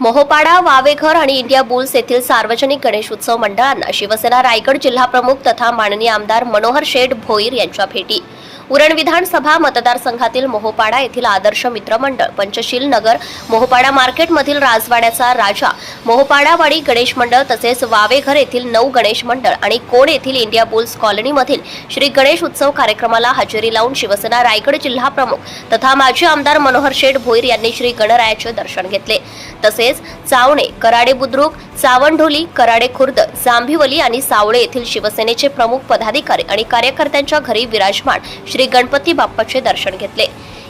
मोहपाडा वावेघर आणि India bulls येथील सार्वजनिक गणेश उत्सव मंडळांना शिवसेना रायगड जिल्हा प्रमुख तथा माननीय आमदार मनोहर शेठ भोईर यांच्या भेटी उरण विधानसभा मतदारसंघातील मोहोपाडा येथील आदर्श मित्र मंडळ पंचशील नगर मोहपाडा मार्केटमधील राजवाड्याचा राजा मोहपाडावाडी गणेश मंडळ तसेच वावेघर येथील नऊ गणेश मंडळ आणि कोण येथील इंडिया बुल्स कॉलनीमधील श्री गणेश उत्सव कार्यक्रमाला हजेरी लावून शिवसेना रायगड जिल्हा प्रमुख तथा माजी आमदार मनोहर शेठ भोईर यांनी श्री गणरायाचे दर्शन घेतले. तसेच चावणे कराडे बुद्रुक चावंढोली कराडे खुर्द जांभिवली आणि सावळे येथील शिवसेनेचे प्रमुख पदाधिकारी आणि कार्यकर्त्यांच्या घरी विराजमान श्री गणपती बाप्पाचे दर्शन घेतले.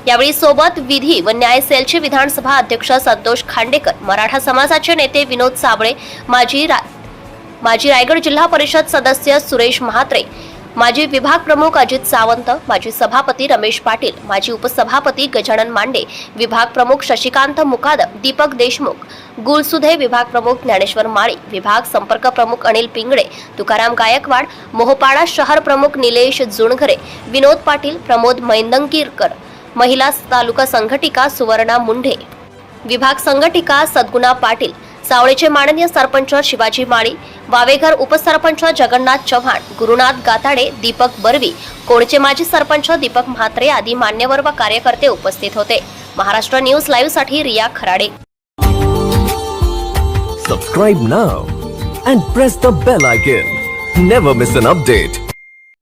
यावेळी सोबत विधी व न्याय सेलचे विधानसभा अध्यक्ष संतोष खांडेकर मराठा समाजाचे नेते विनोद साबळे माजी रा माजी रायगड जिल्हा परिषद सदस्य सुरेश म्हात्रे माजी विभाग प्रमुख अजित सावंत माजी सभापती रमेश पाटील माजी उपसभापती गजानन मांडे विभाग प्रमुख शशिकांत मुकादम दीपक देशमुख गुलसुधे विभाग प्रमुख ज्ञानेश्वर माळी विभाग संपर्क प्रमुख अनिल पिंगळे तुकाराम गायकवाड मोहोपाडा शहर प्रमुख निलेश जुणघरे विनोद पाटील प्रमोद मैंदंकीरकर महिला तालुका संघटिका सुवर्णा मुंढे विभाग संघटिका सद्गुणा पाटील सावळेचे माननीय सरपंच शिवाजी माळी वावेघर उपसरपंच जगन्नाथ चव्हाण गुरुनाथ गाताडे दीपक बर्वी कोडचे माजी सरपंच दीपक म्हात्रे आदी मान्यवर व कार्यकर्ते उपस्थित होते. Maharashtra news लाईव्हसाठी Riya Kharade. Subscribe now and press the bell icon never miss an update